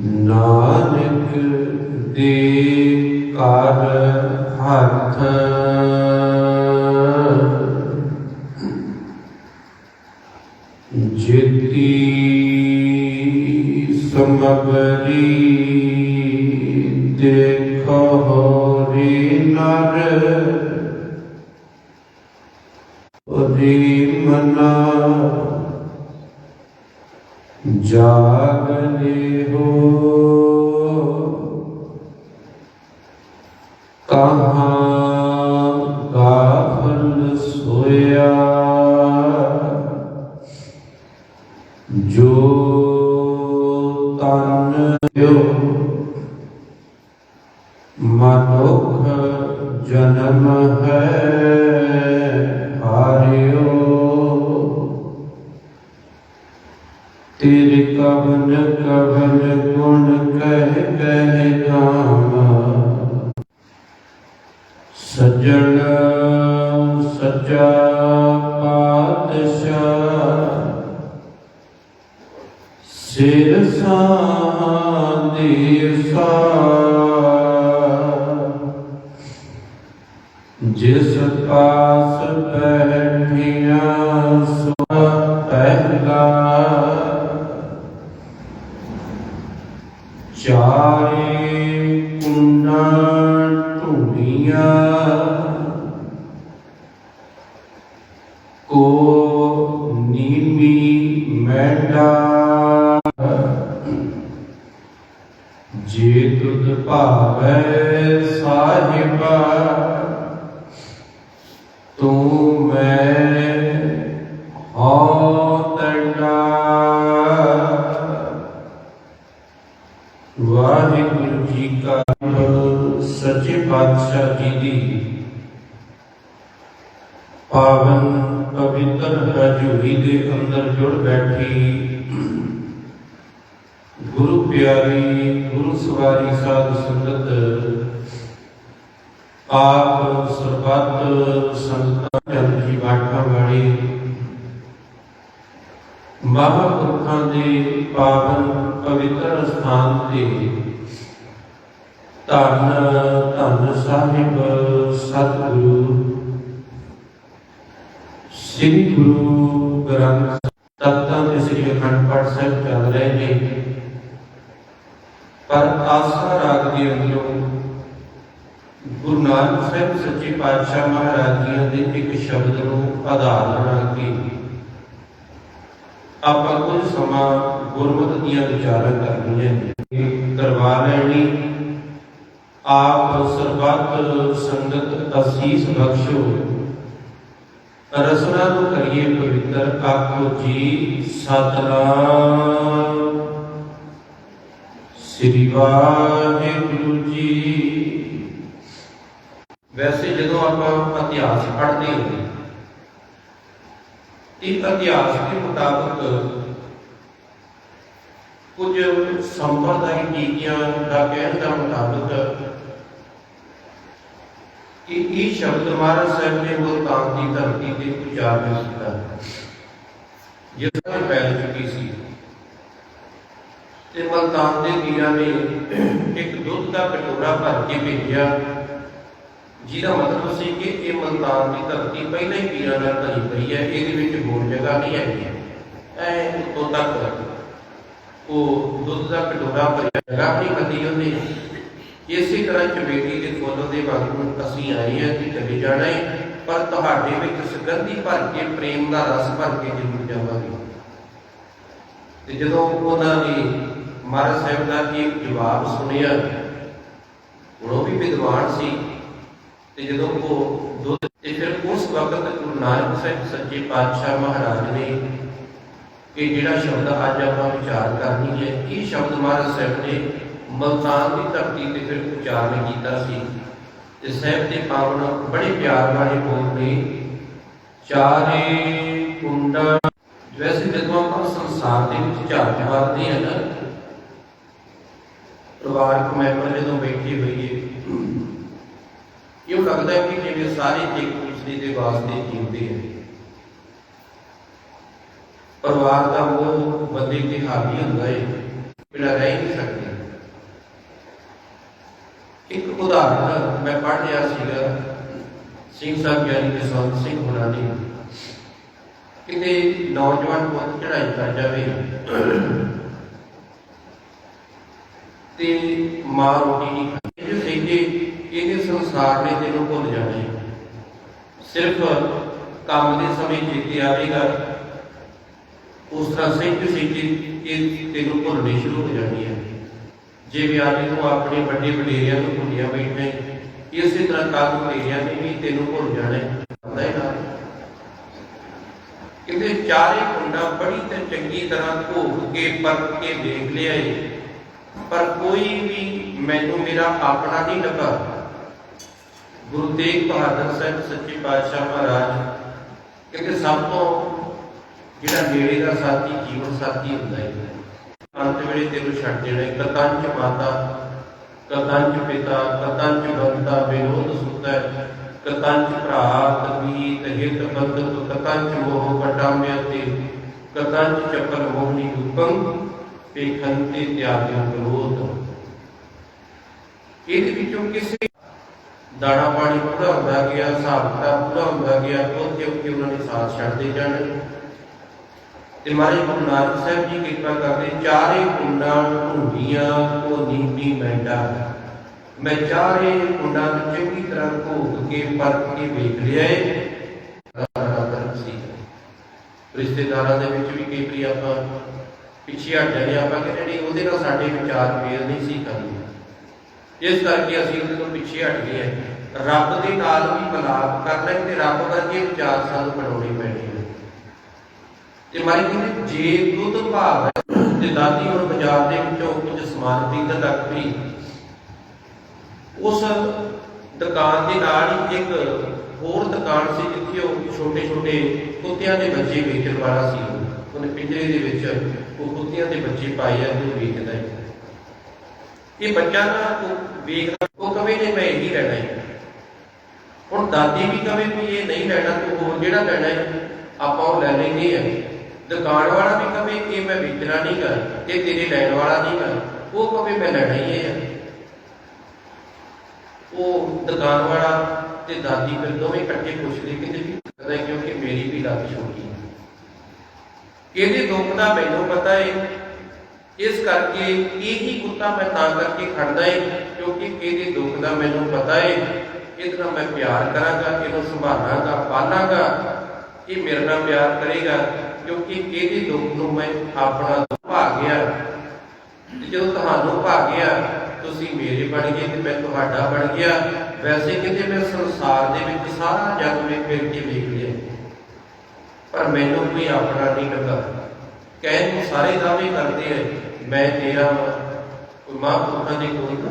ਨਾਨਕ ਦੇ ਕਰ ਹੱਥ। ਜਿਤੀ ਸਮਗਰੀ ਮਨੁੱਖ ਜਨਮ ਹੈ ਹਾਰਿਓ। ਤੇਰੇ ਕਵਨ ਕਵਨ ਗੁਣ ਕਹਿ ਕਹਿ ਜੇ ਤੁਧ ਭਾਵੈ ਸਾਹਿਬਾ, ਤੂੰ ਮੈਂ ਹੋ ਤੜਾ ਵਾਹਿਗੁਰੂ ਜੀ ਕਾ ਸੱਚੇ ਪਾਤਸ਼ਾਹ ਜੀ ਦੀ ਪਾਵਨ ਪਵਿੱਤਰ ਹਜ਼ੂਰੀ ਦੇ ਅੰਦਰ ਜੁੜ ਬੈਠੀ ਗੁਰੂ ਪਿਆਰੀ ਗੁਰੂ ਸਵਾਰੀ ਸਾਧ ਸੰਗਤ ਆਪ ਸਰਬੱਤ ਸੰਤਾਂ ਚੰਦ ਜੀ ਬਾਟਾ ਮਹਾਂਪੁਰਖਾਂ ਦੇ ਪਾਵਨ ਪਵਿੱਤਰ ਸਥਾਨ ਤੇ ਧੰਨ ਧੰਨ ਸਾਹਿਬ ਸਤਿਗੁਰੂ ਸ੍ਰੀ ਗੁਰੂ ਗ੍ਰੰਥ ਤਖਤਾਂ ਤੇ ਸ੍ਰੀ ਅਖੰਡ ਪਾਠ ਸਾਹਿਬ ਚੱਲ ਰਹੇ ਨੇ। ਪਰ ਆਸਾ ਰਾਗ ਦੇ ਅੰਦਰੋਂ ਗੁਰੂ ਨਾਨਕ ਸਾਹਿਬ ਸੱਚੇ ਪਾਤਸ਼ਾਹ ਮਹਾਰਾਜ ਜੀ ਦੇ ਇੱਕ ਸ਼ਬਦ ਨੂੰ ਆਧਾਰ ਬਣਾ ਕੇ ਆਪਾਂ ਕੁਝ ਸਮਾਂ ਗੁਰਮਤਿ ਦੀਆਂ ਵਿਚਾਰਾਂ ਕਰਨੀਆਂ ਕਰਵਾ ਲੈਣੀ। ਆਪ ਸਰਬੱਤ ਸੰਗਤ ਅਸੀਸ ਬਖਸ਼ੋ। ਰਸਨਾ ਨੂੰ ਕਰੀਏ ਪਵਿੱਤਰ ਆਖੋ ਜੀ ਸਤਨਾਮ। ਵਾਹਿਗੁਰੂ ਜੀ। ਵੈਸੇ ਜਦੋਂ ਆਪਾਂ ਇਤਿਹਾਸ ਪੜ੍ਹਦੇ ਹਾਂ ਇਹ ਇਤਿਹਾਸ ਦੇ ਮੁਤਾਬਕ ਕੁਝ ਸੰਪਰਦਾਇ ਟੀਕਿਆਂ ਦਾ ਕਹਿਣ ਦਾ ਮੁਤਾਬਕ ਕਿ ਇਹ ਸ਼ਬਦ ਮਹਾਰਾਜ ਸਾਹਿਬ ਨੇ ਮੁਲਤਾਨ ਦੀ ਧਰਤੀ ਤੇ ਉਚਾਰਨ ਕੀਤਾ। ਜਿਸ ਦਾ ਫੈਲ ਚੁੱਕੀ ਸੀ। ਤੇ ਮੁਲਤਾਨ ਦੇ ਵੀਰਾਂ ਨੇ ਇੱਕ ਦੁੱਧ ਦਾ ਕਟੋਰਾ ਭਰ ਕੇ ਭੇਜਿਆ। ਜਿਹਦਾ ਮਤਲਬ ਸੀ ਕਿ ਇਹ ਮੁਲਤਾਨ ਦੀ ਧਰਤੀ ਪਹਿਲਾਂ ਹੀ ਵੀਰਾਂ ਨਾਲ ਭਰੀ ਪਈ ਹੈ, ਇਹਦੇ ਵਿੱਚ ਹੋਰ ਜਗ੍ਹਾ ਨਹੀਂ ਹੈਗੀ। ਐ ਉੱਤੋਂ ਤੱਕ ਉਹ ਦੁੱਧ ਦਾ ਕਟੋਰਾ ਭਰਿਆ ਜਗ੍ਹਾ ਨਹੀਂ ਉਹਨੇ, ਇਸੇ ਤਰ੍ਹਾਂ ਚਮੇਲੀ ਦੇ ਫੁੱਲ ਦੇ ਵਾਂਗੂ ਅਸੀਂ ਆਏ ਹਾਂ ਕਿ ਚਲੇ ਜਾਣਾ ਹੈ, ਪਰ ਤੁਹਾਡੇ ਵਿੱਚ ਸੁਗੰਧੀ ਭਰ ਕੇ, ਪ੍ਰੇਮ ਦਾ ਰਸ ਭਰ ਕੇ ਜ਼ਰੂਰ ਜਾਵਾਂਗੇ। ਤੇ ਜਦੋਂ ਉਹਨਾਂ ਨੇ ਮਹਾਰਾਜ ਸਾਹਿਬ ਦਾ ਇਹ ਜਵਾਬ ਸੁਣਿਆ? ਹੁਣ ਉਹ ਵੀ ਵਿਦਵਾਨ ਸੀ ਤੇ ਜਦੋਂ ਉਹ ਦੁੱਧ ਤੇ ਫਿਰ ਉਸ ਵਕਤ ਗੁਰੂ ਨਾਨਕ ਸਾਹਿਬ ਸੱਚੇ ਪਾਤਸ਼ਾਹ ਮਹਾਰਾਜ ਨੇ ਇਹ ਜਿਹੜਾ ਸ਼ਬਦ ਅੱਜ ਆਪਾਂ ਵਿਚਾਰ ਕਰਨੀ ਹੈ, ਇਹ ਸ਼ਬਦ ਮਹਾਰਾਜ ਸਾਹਿਬ ਨੇ ਮਲਤਾਨ ਦੀ ਧਰਤੀ ਤੇ ਫਿਰ ਉਚਾਰਨ ਕੀਤਾ ਸੀ। ਤੇ ਸਾਹਿਬ ਦੇ ਪਾਵਨ ਬੜੇ ਪਿਆਰ ਨਾਲ ਇਹ ਬੋਲਦੇ ਚਾਰੇ ਕੁੰਡਾ ਵੈਸੇ ਜਦੋਂ ਆਪਾਂ ਸੰਸਾਰ ਦੇ ਵਿੱਚ ਝਾਤ ਮਾਰਦੇ ਹਾਂ ਨਾ ਪਰਿਵਾਰ ਮੈਂਬਰ ਜਦੋਂ ਬੈਠੇ ਹੋਈਏ ਇਹ ਲੱਗਦਾ ਹੈ ਕਿ ਜਿਵੇਂ ਸਾਰੇ ਇੱਕ ਦੂਸਰੇ ਦੇ ਵਾਸਤੇ ਜੀਉਂਦੇ ਆ ਪਰਿਵਾਰ ਦਾ ਉਹ ਬੰਦੇ ਤੇ ਹਾਵੀ ਹੁੰਦਾ ਹੈ ਬਿਨਾਂ ਰਹਿ ਨਹੀਂ ਸਕਦੇ ਇੱਕ ਉਦਾਹਰਨ ਮੈਂ ਪੜ੍ਹ ਰਿਹਾ ਸੀਗਾ ਸਿੰਘ ਸਾਹਿਬ ਗਿਆਨੀ ਕਿਸਾਨ ਸਿੰਘ ਹੋਣਾ ਨੇ ਕਿਤੇ ਨੌਜਵਾਨ ਕੋਲ ਚੜਾਈ ਕਰ ਜਾਵੇ ਤੇ ਮਾਂ ਰੋਟੀ ਨਹੀਂ ਖਾਂਦੀ ਜੇ ਸਹਿਜੇ ਇਹਦੇ ਸੰਸਾਰ ਨੇ ਤੈਨੂੰ ਭੁੱਲ ਜਾਣਾ ਸਿਰਫ ਕੰਮ ਦੇ ਸਮੇਂ ਚੇਤੇ ਆਵੇਗਾ ਉਸ ਤਰ੍ਹਾਂ ਸਹਿਜ ਸਹਿਜੇ ਇਹ ਤੈਨੂੰ ਭੁੱਲਣੀ ਸ਼ੁਰੂ ਹੋ ਜਾਣੀ ਹੈ। ਜਿਵੇਂ ਅੱਜ ਤੂੰ ਆਪਣੇ ਵੱਡੇ ਵਡੇਰਿਆਂ ਨੂੰ ਭੁੱਲਿਆ ਬੈਠਾ ਹੈ, ਇਸੇ ਤਰ੍ਹਾਂ ਕੱਲ ਵਡੇਰਿਆਂ ਨੇ ਵੀ ਤੈਨੂੰ ਭੁੱਲ ਜਾਣਾ ਹੈ। ਹੁੰਦਾ ਹੈ ਨਾ? ਕਿਤੇ ਚਾਰੇ ਕੁੰਡਾ ਬੜੀ ਤੇ ਚੰਗੀ ਤਰ੍ਹਾਂ ਘੋਖ ਕੇ ਪਰਖ ਕੇ ਦੇਖ ਲਿਆ ਏ ਪਰ ਕੋਈ ਵੀ ਮੈਨੂੰ ਮੇਰਾ ਆਪਣਾ ਨਹੀਂ ਲੱਗਾ ਗੁਰੂ ਤੇਗ ਬਹਾਦਰ ਸਾਹਿਬ, ਸੱਚੇ ਪਾਤਸ਼ਾਹ ਮਹਾਰਾਜ ਕਹਿੰਦੇ ਸਭ ਤੋਂ ਜਿਹੜਾ ਨੇੜੇ ਦਾ ਸਾਥੀ, ਜੀਵਨ ਸਾਥੀ ਹੁੰਦਾ ਹੈ। ਅੰਤ ਵੇਲੇ ਤੈਨੂੰ ਛੱਡ ਦੇਣਾ ਕਤੰਚ ਮਾਤਾ ਕਤੰਚ ਪਿਤਾ ਕਤੰਚ ਬੰਤਾ ਵਿਰੋਧ ਸੁਤੈ। ਕਤੰਚ ਭਰਾ ਕਬੀਤ ਹਿਤ ਬੰਧਕ ਕਤੰਚ ਮੋਹ ਕਟਾਮਿਆ ਤੇ। ਕਤੰਚ ਚੱਕਰ ਮੋਹਨੀ ਹੁਕਮ ਪੇਖੰਤੇ ਤਿਆਗਿਓ ਕ੍ਰੋਧ ਇਹਦੇ ਵਿੱਚੋਂ ਕਿਸੇ ਦਾਣਾ ਪਾਣੀ ਪੂਰਾ ਹੁੰਦਾ ਗਿਆ ਹਿਸਾਬ ਕਿਤਾਬ ਪੂਰਾ ਹੁੰਦਾ ਗਿਆ ਉੱਥੇ ਉੱਥੇ ਉਹਨਾਂ ਨੇ ਸਾਥ ਛੱਡਦੇ ਜਾਣ ਤੇ ਮਾਰੇ ਗੁਰੂ ਨਾਨਕ ਸਾਹਿਬ ਜੀ ਕਿਰਪਾ ਕਰਦੇ, ਚਾਰੇ ਕੁੰਡਾਂ ਢੂੰਡੀਆਂ ਕੋ ਨੀਤੀ ਮੈਂਡਾ। ਮੈਂ ਚਾਰੇ ਕੁੰਡਾਂ ਨੂੰ ਚੰਗੀ ਤਰ੍ਹਾਂ ਘੋਖ ਕੇ, ਪਰਖ ਕੇ ਵੇਖ ਲਿਆ ਏ। ਰਿਸ਼ਤੇਦਾਰਾਂ ਦੇ ਵਿੱਚ ਵੀ ਕਈ ਵਾਰੀ ਆਪਾਂ ਪਿੱਛੇ ਹਟ ਜਾਂਦੇ ਆਪਾਂ ਕਿ ਜਿਹੜੀ ਉਹਦੇ ਨਾਲ ਸਾਡੇ ਵਿਚਾਰ ਮੇਲ ਨਹੀਂ ਸੀ ਕਰਦੇ ਇਸ ਕਰਕੇ ਅਸੀਂ ਉਹਦੇ ਤੋਂ ਪਿੱਛੇ ਹਟ ਗਏ ਰੱਬ ਦੇ ਨਾਲ ਵੀ ਮਲਾਪ ਕਰਨਾ ਤੇ ਰੱਬ ਵਰਗੇ ਵਿਚਾਰ ਸਾਨੂੰ ਬਣਾਉਣੇ ਪੈਣੇ ਤੇ ਮਾਰੀ ਕਹਿੰਦੇ, ਜੇ ਦੁੱਧ ਭਾਵ ਹੈ ਤੇ ਦਾਦੀ ਹੁਣ ਬਾਜ਼ਾਰ ਦੇ ਵਿੱਚੋਂ ਕੁਝ ਸਮਾਨ ਖਰੀਦਣ ਲੱਗ ਪਈ ਉਸ ਦੁਕਾਨ ਦੇ ਨਾਲ ਹੀ ਇੱਕ ਹੋਰ ਦੁਕਾਨ ਸੀ ਜਿੱਥੇ ਉਹ ਛੋਟੇ ਛੋਟੇ ਕੁੱਤਿਆਂ ਦੇ ਬੱਚੇ ਵੇਚਣ ਵਾਲਾ ਸੀ। ਉਹਨੇ ਪਿੰਜਰੇ ਦੇ ਵਿੱਚ ਉਹ ਕੁੱਤਿਆਂ ਦੇ ਬੱਚੇ ਪਾਏ ਆ ਤੇ ਉਹ ਵੇਚਦਾ ਹੈ ਇਹ ਬੱਚਾ ਨਾ ਉਹ ਵੇਖਦਾ, ਉਹ ਕਵੇ ਨੇ ਮੈਂ ਇਹੀ ਲੈਣਾ ਹੈ। ਹੁਣ ਦਾਦੀ ਵੀ ਕਵੇ ਵੀ ਇਹ ਨਹੀਂ ਲੈਣਾ ਤੂੰ ਹੋਰ ਜਿਹੜਾ ਲੈਣਾ ਹੈ, ਆਪਾਂ ਉਹ ਲੈ ਲੈਂਦੇ ਆ। ਦੁਕਾਨ ਵਾਲਾ ਵੀ ਕਵੇ, ਇਹ ਮੈਂ ਵੇਚਣਾ ਨਹੀਂ ਕਰ ਇਹ ਤੇਰੇ ਲੈਣ ਵਾਲਾ ਨਹੀਂ ਕਰ ਉਹ ਕਵੇ, ਮੈਂ ਲੈਣਾ ਹੀ ਹੈ ਉਹ ਦੁਕਾਨ ਵਾਲਾ ਤੇ ਦਾਦੀ ਫਿਰ ਦੋਵੇਂ ਇਕੱਠੇ ਪੁੱਛਦੇ, ਕਹਿੰਦੇ ਵੀ ਪਤਾ ਕਿਉਂਕਿ ਮੇਰੀ ਵੀ ਲੱਤ ਛੋਟੀ ਹੈ ਇਹਦੇ ਦੁੱਖ ਦਾ ਮੈਨੂੰ ਪਤਾ ਹੈ ਇਸ ਕਰਕੇ ਇਹੀ ਕੁੱਤਾ ਮੈਂ ਤਾਂ ਕਰਕੇ ਖੜਦਾ ਏ, ਕਿਉਂਕਿ ਇਹਦੇ ਦੁੱਖ ਦਾ ਮੈਨੂੰ ਪਤਾ ਏ। ਇਹਦੇ ਨਾਲ ਮੈਂ ਪਿਆਰ ਕਰਾਂਗਾ, ਇਹਨੂੰ ਸੰਭਾਲਾਂਗਾ ਪਾਲਾਂਗਾ, ਇਹ ਮੇਰੇ ਨਾਲ ਪਿਆਰ ਕਰੇਗਾ, ਕਿਉਂਕਿ ਇਹਦੇ ਦੁੱਖ ਨੂੰ ਮੈਂ ਆਪਣਾ ਭਾਗ ਗਿਆ। ਜਦੋਂ ਤੁਹਾਨੂੰ ਭਾਗ ਗਿਆ, ਤੁਸੀਂ ਮੇਰੇ ਬਣ ਗਏ ਤੇ ਮੈਂ ਤੁਹਾਡਾ ਬਣ ਗਿਆ। ਵੈਸੇ ਕਿਤੇ ਮੈਂ ਸੰਸਾਰ ਦੇ ਵਿੱਚ ਸਾਰਾ ਜਗ ਵਿੱਚ ਫਿਰ ਕੇ ਵੇਖ ਲਿਆ। ਪਰ ਮੈਨੂੰ ਕੋਈ ਆਪਣਾ ਨਹੀਂ ਲੱਗਾ ਕਹਿਣ ਨੂੰ ਸਾਰੇ ਦਾਅਵੇ ਕਰਦੇ ਐ ਮੈਂ ਤੇਰਾ ਕੋਈ ਮਾਂ ਪੁੱਤਾਂ ਦੇ ਕੋਲ ਨਾ।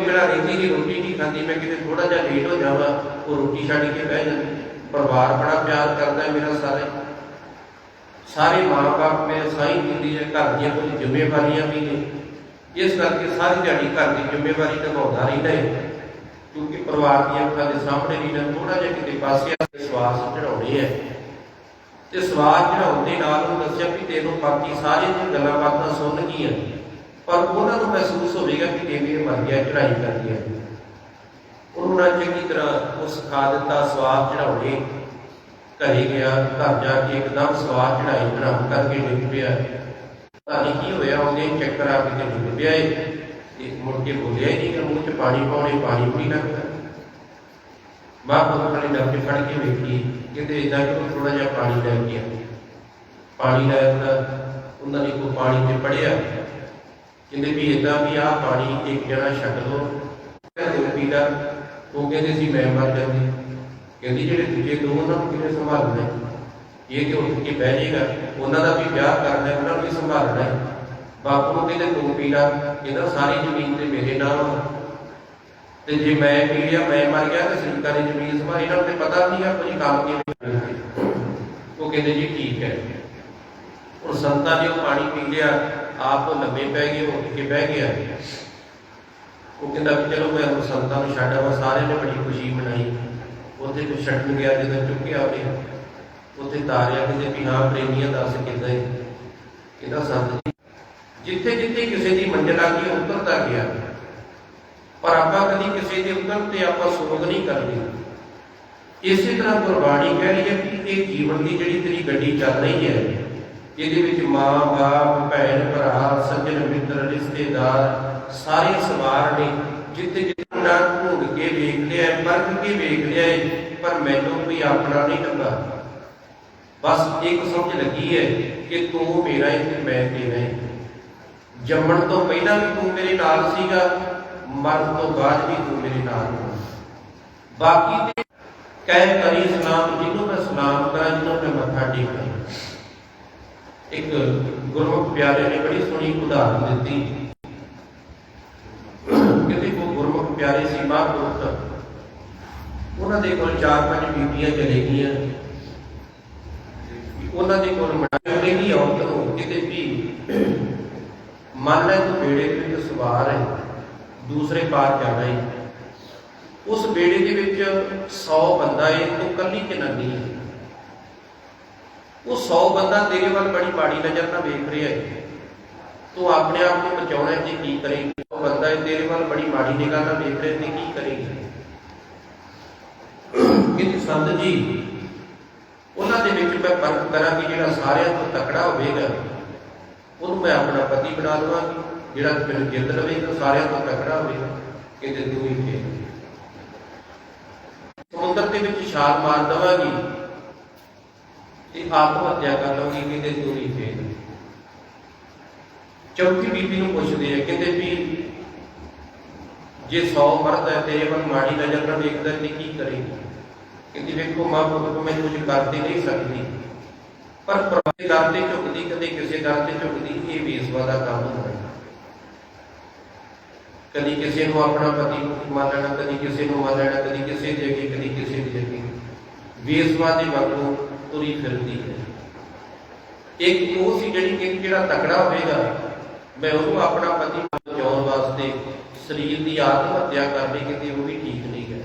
ਮੇਰਾ ਰਹਿੰਦੀ ਦੀ ਰੋਟੀ ਨਹੀਂ ਖਾਂਦੀ, ਮੈਂ ਕਿਤੇ ਥੋੜਾ ਜਿਹਾ ਲੇਟ ਹੋ ਜਾਵਾਂ, ਉਹ ਰੋਟੀ ਛੱਡ ਕੇ ਬਹਿ ਜਾਂਦੀ। ਪਰਿਵਾਰ ਬੜਾ ਪਿਆਰ ਕਰਦਾ ਮੇਰਾ ਸਾਰੇ। ਸਾਰੇ ਮਾਂ-ਬਾਪ ਮੇਰੇ ਸਾਈਂ ਦਿੰਦੀ ਹੈ ਘਰ ਦੀਆਂ ਕੁਝ ਜ਼ਿੰਮੇਵਾਰੀਆਂ ਵੀ ਨੇ। ਇਸ ਕਰਕੇ ਸਾਰੀ ਦਿਹਾੜੀ ਘਰ ਦੀ ਜ਼ਿੰਮੇਵਾਰੀ ਨਿਭਾਉਂਦਾ ਰਹਿੰਦਾ ਹੈ। ਕਿਉਂਕਿ ਪਰਿਵਾਰ ਦੀਆਂ ਅੱਖਾਂ ਦੇ ਸਾਹਮਣੇ ਨਹੀਂ ਨਾ ਥੋੜਾ ਜਿਹਾ ਕਿਤੇ ਪਾਸੇ ਸਵਾਸ ਚੜਾਉਣੇ ਹੈ ਤੇ ਸਵਾਲ ਚੜਾਉਣ ਦੇ ਨਾਲ ਉਹ ਦੱਸਿਆ ਵੀ ਤੈਨੂੰ ਬਾਕੀ ਸਾਰੇ ਦੀਆਂ ਗੱਲਾਂ ਬਾਤਾਂ ਸੁਣ ਗਈਆਂ। ਪਰ ਉਹਨਾਂ ਨੂੰ ਮਹਿਸੂਸ ਹੋਵੇਗਾ ਕਿ ਦੇਵੀ ਮਰ ਗਿਆ ਚੜਾਈ ਕਰ ਗਿਆ ਉਹਨੂੰ ਚੰਗੀ ਤਰ੍ਹਾਂ ਉਹ ਸਿਖਾ ਦਿੱਤਾ ਸਵਾਲ ਚੜਾਉਣੇ ਘਰੇ ਗਿਆ, ਘਰ ਜਾ ਕੇ ਇੱਕਦਮ ਸਵਾਲ ਚੜਾਈ ਬਣਾ ਕਰਕੇ ਡਿੱਗ ਪਿਆ। ਤਾਂ ਕੀ ਹੋਇਆ, ਉਹਦੇ ਚੱਕਰ ਆ ਕੇ ਤੇ ਡਿੱਗ ਪਿਆ ਏ। ਤੇ ਮੁੜ ਕੇ ਬੋਲਿਆ ਨਹੀਂ ਕਿ ਮੂੰਹ 'ਚ ਪਾਣੀ ਪਾਉਣੇ, ਪਾਣੀ ਵੀ ਨਹੀਂ ਲੱਗਦਾ ਮਾਂ ਕੇ ਫੜ ਕੇ ਵੇਖੀ ਕਹਿੰਦੇ ਇਦਾਂ ਕਿ ਥੋੜਾ ਜਿਹਾ ਪਾਣੀ ਲੈ ਕੇ ਆ ਪਾਣੀ ਲੈ ਤਾਂ ਉਹਨਾਂ ਨੇ ਕੋ ਪਾਣੀ ਤੇ ਪੜਿਆ ਕਹਿੰਦੇ ਵੀ ਇਦਾਂ ਵੀ ਆਹ ਪਾਣੀ ਇੱਕ ਜਣਾ ਛੱਡ ਲਓ ਕਹਿੰਦੇ ਪੀਦਾ ਉਹ ਕਹਿੰਦੇ ਸੀ, ਮੈਂ ਮਰ ਜਾਂਦੀ। ਕਹਿੰਦੀ ਜਿਹੜੇ ਦੂਜੇ ਦੋ ਉਹਨਾਂ ਨੂੰ ਕਿਵੇਂ ਸੰਭਾਲਣਾ ਹੈ? ਇਹ ਕਿ ਉੱਠ ਕੇ ਬਹਿ ਜਾਏਗਾ। ਉਹਨਾਂ ਦਾ ਵੀ ਵਿਆਹ ਕਰਨਾ ਉਹਨਾਂ ਨੂੰ ਵੀ ਸੰਭਾਲਣਾ ਬਾਪੂ ਨੂੰ ਕਹਿੰਦੇ ਤੂੰ ਪੀੜਾ, ਕਹਿੰਦਾ ਸਾਰੀ ਜ਼ਮੀਨ ਤੇ ਮੇਰੇ ਨਾਲ ਤੇ ਜੇ ਮੈਂ ਪੀ ਲਿਆ ਮੈਂ ਮਰ ਗਿਆ ਤੇ ਸਰਕਾਰ ਜ਼ਮੀਨ ਸੰਭਾਲੀ ਇਹਨਾਂ ਨੂੰ ਪਤਾ ਨਹੀਂ ਆ ਕੋਈ ਕੰਮ ਕਿਵੇਂ ਉਹ ਕਹਿੰਦੇ ਜੀ, ਠੀਕ ਹੈ। ਹੁਣ ਸੰਤਾਂ ਨੇ ਉਹ ਪਾਣੀ ਪੀ ਲਿਆ, ਆਪ ਲੰਮੇ ਪੈ ਗਏ, ਉੱਠ ਕੇ ਬਹਿ ਗਿਆ। ਉਹ ਕਹਿੰਦਾ ਚਲੋ ਮੈਂ ਹੁਣ ਸੰਤਾਂ ਨੂੰ ਛੱਡ ਆਵਾਂ ਸਾਰੇ ਨੇ ਬੜੀ ਖੁਸ਼ੀ ਮਨਾਈ। ਉੱਥੇ ਕੋਈ ਛੱਡਣ ਗਿਆ, ਜਦੋਂ ਚੁੱਕਿਆ ਉਹਨੇ। ਉੱਥੇ ਤਾਰਿਆ ਕਹਿੰਦੇ ਵੀ ਹਾਂ, ਪ੍ਰੇਮੀਆਂ ਦੱਸ ਕਿੱਦਾਂ ਹੈ ਸੰਤ ਜੀ ਜਿੱਥੇ ਜਿੱਥੇ ਕਿਸੇ ਦੀ ਮੰਜ਼ਿਲ ਆ ਗਈ, ਉੱਤਰਦਾ ਗਿਆ। ਪਰ ਆਪਾਂ ਕਦੀ ਕਿਸੇ ਦੇ ਉੱਤਰ ਤੇ ਆਪਾਂ ਸੋਗ ਨਹੀਂ ਕਰਦੇ। ਇਸੇ ਤਰ੍ਹਾਂ ਗੁਰਬਾਣੀ ਕਹਿ ਰਹੀ ਹੈ ਕਿ ਇਹ ਜੀਵਨ ਦੀ ਜਿਹੜੀ ਤੇਰੀ ਗੱਡੀ ਚੱਲ ਰਹੀ ਹੈ ਇਹਦੇ ਵਿੱਚ ਮਾਂ ਬਾਪ ਭੈਣ ਭਰਾ ਸੱਜਣ ਮਿੱਤਰ ਰਿਸ਼ਤੇਦਾਰ ਸਾਰੇ ਸਵਾਰ ਨੇ। ਜਿੱਥੇ ਜਿੱਥੇ ਨਾ ਕੇ ਵੇਖ ਲਿਆ ਪਰਖ ਕੇ ਵੇਖ ਲਿਆ ਏ, ਪਰ ਮੈਨੂੰ ਕੋਈ ਆਪਣਾ ਨਹੀਂ ਲੱਗਾ ਬਸ ਇੱਕ ਸਮਝ ਲੱਗੀ ਹੈ ਕਿ ਤੂੰ ਮੇਰਾ ਹੈ ਤੇ ਮੈਂ ਤੇਰਾ ਹੈ ਜੰਮਣ ਤੋਂ ਪਹਿਲਾਂ ਵੀ ਤੂੰ ਮੇਰੇ ਨਾਲ ਸੀਗਾ ਮਰਨ ਤੋਂ ਬਾਅਦ ਵੀ ਤੂੰ ਮੇਰੇ ਨਾਲ ਹੈ ਬਾਕੀ ਤੇ ਕਹਿ ਕਰੀ ਸਲਾਮ ਜਿਹਨੂੰ ਮੈਂ ਸਲਾਮ ਕਰਾਂ, ਜਿਹਨੂੰ ਮੈਂ ਮੱਥਾ ਟੇਕਾਂ ਇੱਕ ਗੁਰਮੁਖ ਪਿਆਰੇ ਨੇ ਬੜੀ ਸੋਹਣੀ ਉਦਾਹਰਨ ਦਿੱਤੀ। ਕਹਿੰਦੇ ਕੋ ਗੁਰਮੁਖ ਪਿਆਰੇ ਸੀ ਮਹਾਂਪੁਰਖ ਉਹਨਾਂ ਦੇ ਕੋਲ ਚਾਰ ਪੰਜ ਬੀਬੀਆਂ ਚਲੇ ਗਈਆਂ। ਉਹਨਾਂ ਦੇ ਕੋਲ ਮਟਾਈ ਦੀ ਔਰਤ ਕਿਤੇ ਵੀ। ਮੰਨ ਲੈ ਤੂੰ ਬੇੜੇ ਦੇ ਸਵਾਰ ਹੈ। ਦੂਸਰੇ ਪਾਰ ਜਾਣਾ ਹੈ ਉਸ ਬੇੜੇ ਦੇ ਵਿੱਚ 100 ਬੰਦਾ ਏ ਤੂੰ ਕੱਲੀ ਜਨਾਨੀ ਹੈ। ਉਹ 100 ਬੰਦਾ ਤੇਰੇ ਵੱਲ ਬੜੀ ਮਾੜੀ ਨਜ਼ਰ ਨਾਲ ਵੇਖ ਰਿਹਾ ਹੈ ਤੂੰ ਆਪਣੇ ਆਪ ਨੂੰ ਬਚਾਉਣਾ ਤੇ ਕੀ ਕਰੇਂਗੀ ਉਹ ਬੰਦਾ ਤੇਰੇ ਵੱਲ ਬੜੀ ਮਾੜੀ ਨਿਗਾਹ ਨਾਲ ਵੇਖ ਰਿਹਾ ਤੇ ਕੀ ਕਰੇਂਗੀ ਕਿ ਸੰਤ ਜੀ, ਉਹਨਾਂ ਦੇ ਵਿੱਚ ਮੈਂ ਫ਼ਰਕ ਕਰਾਂਗੀ ਜਿਹੜਾ ਸਾਰਿਆਂ ਤੋਂ ਤਕੜਾ ਹੋਵੇਗਾ, ਉਹਨੂੰ ਮੈਂ ਆਪਣਾ ਪਤੀ ਬਣਾ ਲਵਾਂਗੀ ਜਿਹੜਾ ਮੈਨੂੰ ਜਿੱਤ ਲਵੇਗਾ ਸਾਰਿਆਂ ਤੋਂ ਤਕੜਾ ਹੋਵੇਗਾ ਕਿਤੇ ਤੂੰ ਹੀ ਫੇਰ ਸਮੁੰਦਰ ਦੇ ਵਿੱਚ ਛਾਲ ਮਾਰ ਦਵਾਂਗੀ ਤੇ ਆਤਮ ਹੱਤਿਆ ਕਰ ਲਵਾਂਗੀ ਕਿਤੇ ਤੂੰ ਹੀ ਫੇਰ ਚੌਥੀ ਬੀਬੀ ਨੂੰ ਪੁੱਛਦੇ ਆ, ਕਹਿੰਦੇ ਵੀ ਜੇ 100 ਮਰਦ ਹੈ, ਤੇਰੇ ਵੱਲ ਮਾੜੀ ਨਜ਼ਰ ਨਾਲ ਵੇਖਦਾ, ਤੇ ਕੀ ਕਰੇਗੀ? ਕਹਿੰਦੀ, ਵੇਖੋ ਮਾਂ ਪੁੱਤ ਕੋ ਮੈਂ ਕੁਝ ਕਰ ਤੇ ਨਹੀਂ ਸਕਦੀ। ਪਰ ਪ੍ਰਭੇ ਦਰ ਤੇ ਝੁਕਦੀ, ਕਦੇ ਕਿਸੇ ਦਰ ਤੇ ਝੁਕਦੀ, ਇਹ ਵੇਸਵਾ ਦਾ ਕੰਮ ਹੁੰਦਾ। ਕਦੀ ਕਿਸੇ ਨੂੰ ਆਪਣਾ ਪਤੀ ਮੰਨ ਲੈਣਾ, ਕਦੀ ਕਿਸੇ ਨੂੰ ਮੰਨ ਲੈਣਾ, ਕਦੀ ਕਿਸੇ ਦੇ ਅੱਗੇ, ਕਦੀ ਕਿਸੇ ਦੇ ਅੱਗੇ। ਵੇਸਵਾ ਵਾਂਗੂ ਤੁਰੀ ਫਿਰਦੀ ਹੈ। ਇੱਕ ਉਹ ਸੀ ਜਿਹੜੀ ਕਿ ਜਿਹੜਾ ਤਕੜਾ ਹੋਵੇਗਾ, ਮੈਂ ਉਹਨੂੰ ਆਪਣਾ ਪਤੀ ਬਚਾਉਣ ਵਾਸਤੇ ਸਰੀਰ ਦੀ ਆਤਮ ਹੱਤਿਆ ਕਰਨੀ ਕਿਤੇ ਉਹ ਵੀ ਠੀਕ ਨਹੀਂ ਹੈ।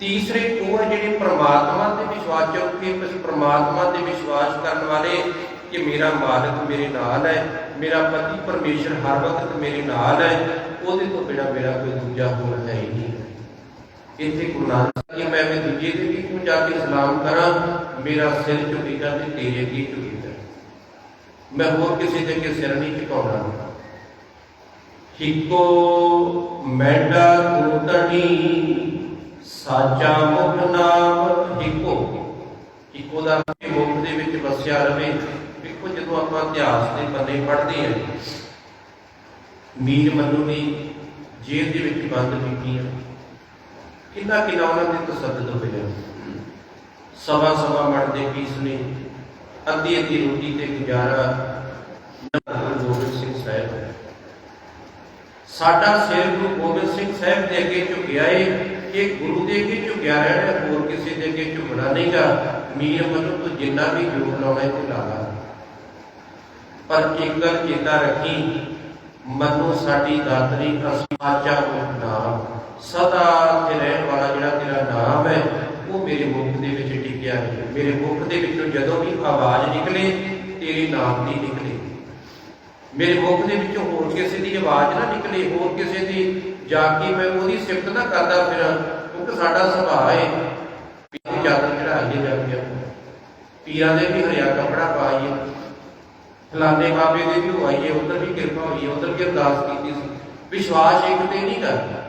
ਤੀਸਰੇ ਉਹ ਜਿਹੜੇ ਪ੍ਰਮਾਤਮਾ ਤੇ ਵਿਸ਼ਵਾਸ ਕਰਕੇ ਉਸ ਪ੍ਰਮਾਤਮਾ ਤੇ ਵਿਸ਼ਵਾਸ ਕਰਨ ਵਾਲੇ ਕਿ ਮੇਰਾ ਮਾਲਕ ਮੇਰੇ ਨਾਲ ਹੈ, ਮੇਰਾ ਪਤੀ ਪਰਮੇਸ਼ਰ ਹਰ ਵਕਤ ਮੇਰੇ ਨਾਲ ਹੈ, ਉਹਦੇ ਤੋਂ ਬਿਨਾ ਮੇਰਾ ਕੋਈ ਦੂਜਾ ਹੋਰ ਹੈ ਹੀ ਨਹੀਂ। ਇੱਥੇ ਗੁਰੂ ਨਾਨਕ ਜੀ, ਮੈਂ ਦੂਜੇ ਦੇ ਵੀ ਤੂੰ ਜਾ ਕੇ ਸਲਾਮ ਕਰਾਂ, ਮੇਰਾ ਸਿਰ ਝੁਕੇਗਾ ਤੇ ਤੇਰੇ ਅੱਗੇ ਝੁਕੇਗਾ ਮੈਂ ਹੋਰ ਕਿਸੇ ਦੇ ਅੱਗੇ ਸਿਰ ਨਹੀਂ ਝੁਕਾਉਣਾ। ਹਿੱਕੋ ਮੈਡਾ ਤੂਤਣੀ ਸਾਚਾ ਮੁਖ ਨਾਮ ਹਿੱਕੋ ਹਿੱਕੋ ਦਾ ਮੁਖ ਦੇ ਵਿੱਚ ਵਸਿਆ ਰਵੇ। ਵੇਖੋ ਜਦੋਂ ਆਪਾਂ ਇਤਿਹਾਸ ਦੇ ਪੰਨੇ ਪੜ੍ਹਦੇ ਹਾਂ ਮੀਰ ਮਨੂ ਵੀ ਜੇਲ੍ਹ ਦੇ ਵਿੱਚ ਬੰਦ ਬੀਬੀਆਂ ਕਿੰਨਾ ਕਿੰਨਾ ਉਹਨਾਂ ਦੇ ਤਸੱਦਦ ਹੋਇਆ ਸਵਾ ਸਵਾ ਮਣ ਦੇ ਪੀਸ ਨੇ, ਅੱਧੀ ਅੱਧੀ ਰੋਟੀ ਤੇ ਗੁਜ਼ਾਰਾ। ਗੁਰੂ ਗੋਬਿੰਦ ਸਿੰਘ ਸਾਹਿਬ। ਸਾਡਾ ਸਿਰ ਗੁਰੂ ਗੋਬਿੰਦ ਸਿੰਘ ਸਾਹਿਬ ਦੇ ਅੱਗੇ ਝੁਕਿਆ ਏ ਇਹ ਗੁਰੂ ਦੇ ਅੱਗੇ ਝੁਕਿਆ ਰਹਿਣਾ ਹੋਰ ਕਿਸੇ ਦੇ ਅੱਗੇ ਝੁਕਣਾ ਨਹੀਂਗਾ। ਮੀਰ ਮਨੂ ਤੂੰ ਜਿੰਨਾ ਵੀ ਜੋਰ ਲਾਉਣਾ ਹੈ ਤੇ ਲਾ ਲਾ। ਪਰ ਇੱਕ ਚੇਤਾ ਰੱਖੀ, ਮਨੂ ਸਾਡੀ ਦਾਤਰੀ ਅਸਾਚਾ ਨਾਮ, ਸਦਾ ਤੇ ਰਹਿਣ ਵਾਲਾ ਜਿਹੜਾ ਤੇਰਾ ਨਾਮ ਹੈ, ਉਹ ਮੇਰੇ ਮੁਖ ਦੇ ਵਿੱਚ ਟਿਕਿਆ ਹੈ ਮੇਰੇ ਮੁਖ ਦੇ ਵਿੱਚੋਂ ਜਦੋਂ ਵੀ ਆਵਾਜ਼ ਨਿਕਲੇ, ਤੇਰੇ ਨਾਮ ਦੀ ਨਿਕਲੇ। ਮੇਰੇ ਮੁਖ ਦੇ ਵਿੱਚੋਂ ਹੋਰ ਕਿਸੇ ਦੀ ਆਵਾਜ਼ ਨਾ ਨਿਕਲੇ, ਹੋਰ ਕਿਸੇ ਦੀ, ਜਾ ਕੇ ਮੈਂ ਉਹਦੀ ਸਿਫਤ ਨਾ ਕਰਦਾ ਫਿਰਾਂ, ਕਿਉਂਕਿ ਸਾਡਾ ਸੁਭਾਅ ਹੈ। ਪੀਰ ਚਾਦਰ ਚੜਾਈਏ ਜਾ ਕੇ ਪੀਰਾਂ ਦੇ ਵੀ ਹਰਿਆ ਕਪੜਾ ਪਾਈਏ ਫਲਾਣੇ ਬਾਬੇ ਦੇ ਵੀ ਹੋਈਏ ਉਧਰ ਵੀ ਕਿਰਪਾ ਹੋਈ ਉਧਰ ਵੀ ਅਰਦਾਸ ਕੀਤੀ ਸੀ ਵਿਸ਼ਵਾਸ ਇੱਕ ਤੇ ਨਹੀਂ ਕਰਦਾ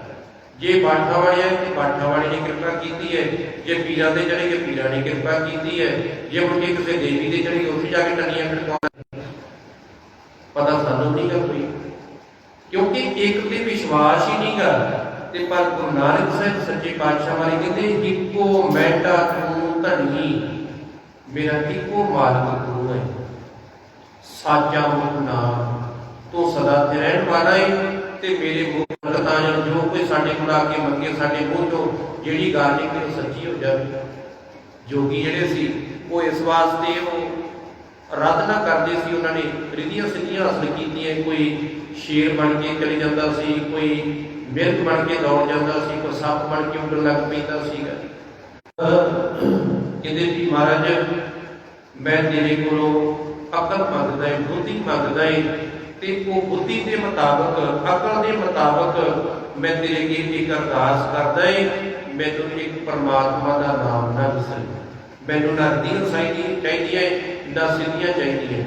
ਜੇ ਬਾਠਾ ਵਾਲਿਆ ਤੇ ਬਾਠਾ ਵਾਲੇ ਨੇ ਕਿਰਪਾ ਕੀਤੀ ਹੈ ਜੇ ਪੀਰਾਂ ਦੇ ਚੜੇ ਗਏ ਪੀਰਾਂ ਨੇ ਕਿਰਪਾ ਕੀਤੀ ਹੈ ਜੇ ਮੁੜ ਕੇ ਕਿਸੇ ਦੇਵੀ ਦੇ ਚੜੇ ਉੱਥੇ ਜਾ ਕੇ ਟੰਨੀਆਂ ਖੜਕਾਉਣ ਪਤਾ ਸਾਨੂੰ ਨਹੀਂ ਕਰ ਕੋਈ ਕਿਉਂਕਿ ਇੱਕ ਤੇ ਵਿਸ਼ਵਾਸ ਹੀ ਨਹੀਂ ਕਰਦਾ ਤੇ ਪਰ ਗੁਰੂ ਨਾਨਕ ਸਾਹਿਬ ਸੱਚੇ ਪਾਤਸ਼ਾਹ ਵਾਲੇ ਕਹਿੰਦੇ ਇੱਕੋ ਮੈਟਾ ਤੂੰ ਧਣੀ ਮੇਰਾ ਇੱਕੋ ਮਾਲਕ ਤੂੰ ਹੈ ਸਾਚਾ ਮੁਖ ਨਾਮ। ਤੂੰ ਸਦਾ ਤੇ ਰਹਿਣ ਵਾਲਾ ਹੈ ਤੇ ਮੇਰੇ ਮੂੰਹ ਲਤਾ ਜੋ ਕੋਈ ਸਾਡੇ ਕੋਲ ਆ ਕੇ ਮੰਗੇ ਸਾਡੇ ਮੂੰਹ ਤੋਂ, ਜਿਹੜੀ ਗੱਲ ਨਿਕਲੇ ਉਹ ਸੱਚੀ ਹੋ ਜਾਵੇ। ਜੋਗੀ ਜਿਹੜੇ ਸੀ, ਉਹ ਇਸ ਵਾਸਤੇ ਉਹ ਰੱਦ ਕਰਦੇ ਸੀ ਉਹਨਾਂ ਨੇ। ਰਿਧੀਆਂ ਸਿੱਧੀਆਂ ਹਾਸਲ ਕੀਤੀਆਂ। ਕੋਈ ਸ਼ੇਰ ਬਣ ਕੇ ਚਲੇ ਜਾਂਦਾ ਸੀ, ਕੋਈ ਮਿਰਗ ਬਣ ਕੇ ਦੌੜ ਜਾਂਦਾ ਸੀ, ਕੋਈ ਸੱਪ ਬਣ ਕੇ ਉੱਡਣ ਲੱਗ ਪੈਂਦਾ ਸੀਗਾ। ਕਹਿੰਦੇ ਵੀ ਮਹਾਰਾਜ, ਮੈਂ ਤੇਰੇ ਕੋਲੋਂ ਅਕਲ ਮੰਗਦਾ ਹੈ ਬੁੱਧੀ ਮੰਗਦਾ ਹੈ ਤੇ ਉਹ ਬੁੱਧੀ ਦੇ ਮੁਤਾਬਕ, ਅਕਲ ਦੇ ਮੁਤਾਬਕ ਮੈਂ ਤੇਰੇ ਅੱਗੇ ਇੱਕ ਅਰਦਾਸ ਕਰਦਾ ਏ, ਮੈਨੂੰ ਇੱਕ ਪਰਮਾਤਮਾ ਦਾ ਨਾਮ ਨਾ ਵਿਸਰ ਮੈਨੂੰ ਨਾ ਰੀਤੀਆਂ ਚਾਹੀਦੀਆਂ ਚਾਹੀਦੀਆਂ ਨਾ ਸਿੱਧੀਆਂ ਚਾਹੀਦੀਆਂ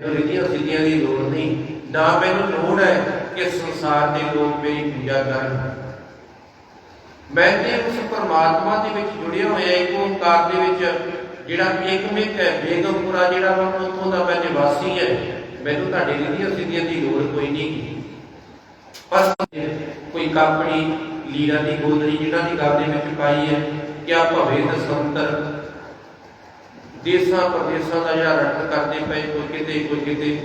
ਮੈਨੂੰ ਰੀਤੀਆਂ ਸਿੱਧੀਆਂ ਦੀ ਲੋੜ ਨਹੀਂ, ਨਾ ਮੈਨੂੰ ਲੋੜ ਹੈ ਕਿ ਸੰਸਾਰ ਦੇ ਲੋਕ ਮੇਰੀ ਪੂਜਾ ਕਰਨ। ਮੈਂ ਤੇ ਉਸ ਪਰਮਾਤਮਾ ਦੇ ਵਿੱਚ ਜੁੜਿਆ ਹੋਇਆ ਇੱਕ ਓੰਕਾਰ ਦੇ ਵਿੱਚ ਜਿਹੜਾ ਏਕਮਿਕ ਹੈ ਬੇਗਮਪੁਰਾ ਜਿਹੜਾ ਵਾ ਉੱਥੋਂ ਦਾ ਮੈਂ ਨਿਵਾਸੀ ਹੈ, ਮੈਨੂੰ ਤੁਹਾਡੇ ਰੀਤੀਆਂ ਸਿੱਧੀਆਂ ਦੀ ਲੋੜ ਕੋਈ ਨਹੀਂ। ਬਸ ਕੋਈ ਕਾਪੜੀ ਲੀੜਾ ਦੀ ਗੋਦੜੀ ਜਿਹੜਾ ਦੀ ਗੱਲ ਦੇ ਵਿੱਚ ਪਾਈ ਹੈ, ਕਿਆ ਭਵੇ ਦਸੰਤਰ ਦੇਸਾਂ ਪ੍ਰਦੇਸਾਂ ਦਾ ਜਾਂ ਰੱਟ ਕਰਦੇ ਪਏ ਕੋਈ ਕਿਤੇ ਕੋਈ ਕਿਤੇ।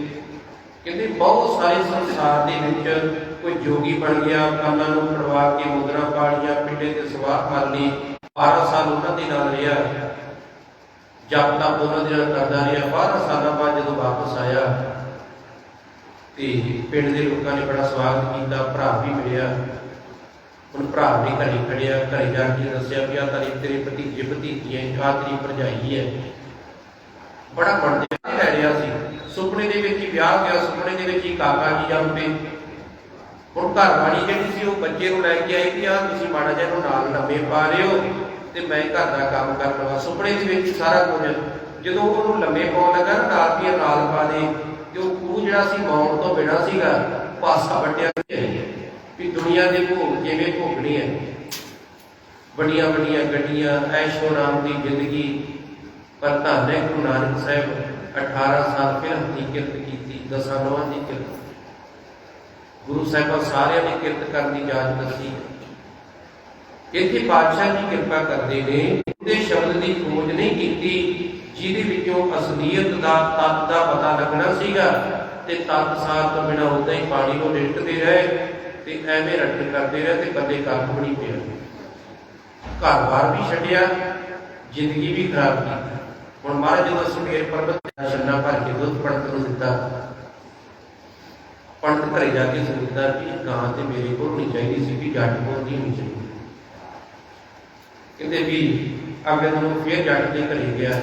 ਕਹਿੰਦੇ ਬਹੁਤ ਸਾਰੇ ਸੰਸਾਰ ਦੇ ਵਿੱਚ ਕੋਈ ਜੋਗੀ ਬਣ ਗਿਆ, ਕੰਨਾਂ ਨੂੰ ਫੜਵਾ ਕੇ ਮੁਦਰਾ ਪਾੜੀਆਂ ਪਿੰਡੇ ਤੇ ਸਵਾਰ ਕਰ ਲਈ 12 ਸਾਲ ਉਹਨਾਂ ਦੇ ਨਾਲ ਰਿਹਾ। ਜਪ ਤਪ ਉਹਨਾਂ ਦੇ ਨਾਲ ਕਰਦਾ ਰਿਹਾ 12 ਸਾਲਾਂ ਬਾਅਦ ਜਦੋਂ ਵਾਪਸ ਆਇਆ ਤੇ ਪਿੰਡ ਦੇ ਲੋਕਾਂ ਨੇ ਬੜਾ ਸਵਾਗਤ ਕੀਤਾ, ਭਰਾ ਵੀ ਮਿਲਿਆ। ਹੁਣ ਭਰਾ ਵੀ ਘਰੇ ਖੜਿਆ, ਘਰੇ ਜਾ ਕੇ ਦੱਸਿਆ ਵੀ ਆ ਤਾਰੀ ਤੇਰੇ ਭਤੀਜੇ ਭਤੀਜੀਆਂ ਆ ਤੇਰੀ ਭਰਜਾਈ ਹੈ। ਬੜਾ ਮਨ ਲੈ ਰਿਹਾ ਸੀ। ਸੁਪਨੇ ਦੇ ਵਿੱਚ ਹੀ ਵਿਆਹ ਗਿਆ, ਸੁਪਨੇ ਦੇ ਵਿੱਚ ਹੀ ਕਾਕਾ ਜੀ ਜੰਮ ਹੁਣ ਘਰ ਵਾਲੀ ਜਿਹੜੀ ਸੀ, ਉਹ ਬੱਚੇ ਨੂੰ ਲੈ ਕੇ ਆਈ ਕਿ ਆ ਤੁਸੀਂ ਮਾੜਾ ਜਿਹਾ ਇਹਨੂੰ ਨਾਲ ਲੰਮੇ ਪਾ ਰਹੇ ਹੋ। ਤੇ ਮੈਂ ਘਰ ਦਾ ਕੰਮ ਕਰ ਲਵਾਂ। ਸੁਪਨੇ ਦੇ ਵਿੱਚ ਸਾਰਾ ਕੁਝ, ਜਦੋਂ ਉਹਨੂੰ ਲੰਮੇ ਪਾਉਣ ਲੱਗਾ ਨਾਲ ਦੀ ਨਾਲ ਪਾ ਦੇ, ਤੇ ਉਹ ਖੂਹ ਜਿਹੜਾ ਸੀ ਮੌਤ ਤੋਂ ਬਿਨਾ ਸੀਗਾ, ਪਾਸਾ ਵੱਟਿਆ ਗਿਆ ਵੀ ਦੁਨੀਆ ਦੇ ਭੋਗ ਜਿਵੇਂ ਭੋਗਣੀ ਹੈ? ਵੱਡੀਆਂ ਵੱਡੀਆਂ ਗੱਡੀਆਂ, ਐਸ਼ੋ ਨਾਮ ਦੀ ਜ਼ਿੰਦਗੀ। ਪਰ ਧੰਨ ਗੁਰੂ ਨਾਨਕ ਸਾਹਿਬ 18 ਸਾਲ ਫਿਰ ਦੀ ਕਿਰਤ ਕੀਤੀ, ਦਸਾਂ ਨਵਾਂ ਦੀ ਕਿਰਤ। ਗੁਰੂ ਸਾਹਿਬਾਂ ਸਾਰਿਆਂ ਦੀ ਕਿਰਤ ਕਰਨ ਦੀ ਜਾਚ ਦੱਸੀ ਇੱਥੇ ਪਾਤਸ਼ਾਹ ਜੀ ਕਿਰਪਾ ਕਰਦੇ ਨੇ, ਉਹਦੇ ਸ਼ਬਦ ਦੀ ਖੋਜ ਨਹੀਂ ਕੀਤੀ, ਜਿਹਦੇ ਵਿੱਚੋਂ ਅਸਲੀਅਤ ਦਾ, ਤੱਤ ਦਾ ਪਤਾ ਲੱਗਣਾ ਸੀਗਾ, ਤੇ ਤੱਤ ਸਾਰ ਤੋਂ ਬਿਨਾ ਉਦਾਂ ਹੀ ਪਾਣੀ ਨੂੰ ਲਿਟਕਦੇ ਰਹੇ, ਤੇ ਐਵੇਂ ਰੱਟ ਕਰਦੇ ਰਹੇ ਤੇ ਕਦੇ ਕੱਖ ਨਹੀਂ ਪਿਆ। ਘਰ-ਬਾਰ ਵੀ ਛੱਡਿਆ, ਜ਼ਿੰਦਗੀ ਵੀ ਖਰਾਬ ਕੀਤੀ। ਹੁਣ ਮਹਾਰਾਜ ਜਦੋਂ ਸੁਮੇਰ ਪਰਬਤ ਦਾ ਛੰਨਾ ਭਰ ਕੇ ਦੁੱਧ ਪੰਡਤ ਨੂੰ ਦਿੱਤਾ ਪੰਡਤ ਘਰੇ ਜਾ ਕੇ ਸੁਣਦਾ ਕਿ ਗਾਂ ਤੇ ਮੇਰੇ ਕੋਲ ਨਹੀਂ ਚਾਹੀਦੀ ਸੀ ਕਿ ਜੱਟ ਕੋਲ ਨਹੀਂ ਹੋਣੀ ਚਾਹੀਦੀ। ਕਹਿੰਦੇ ਵੀ ਅਗਲੇ ਦਿਨ ਫੇਰ ਜੱਟ ਦੇ ਘਰੇ ਗਿਆ।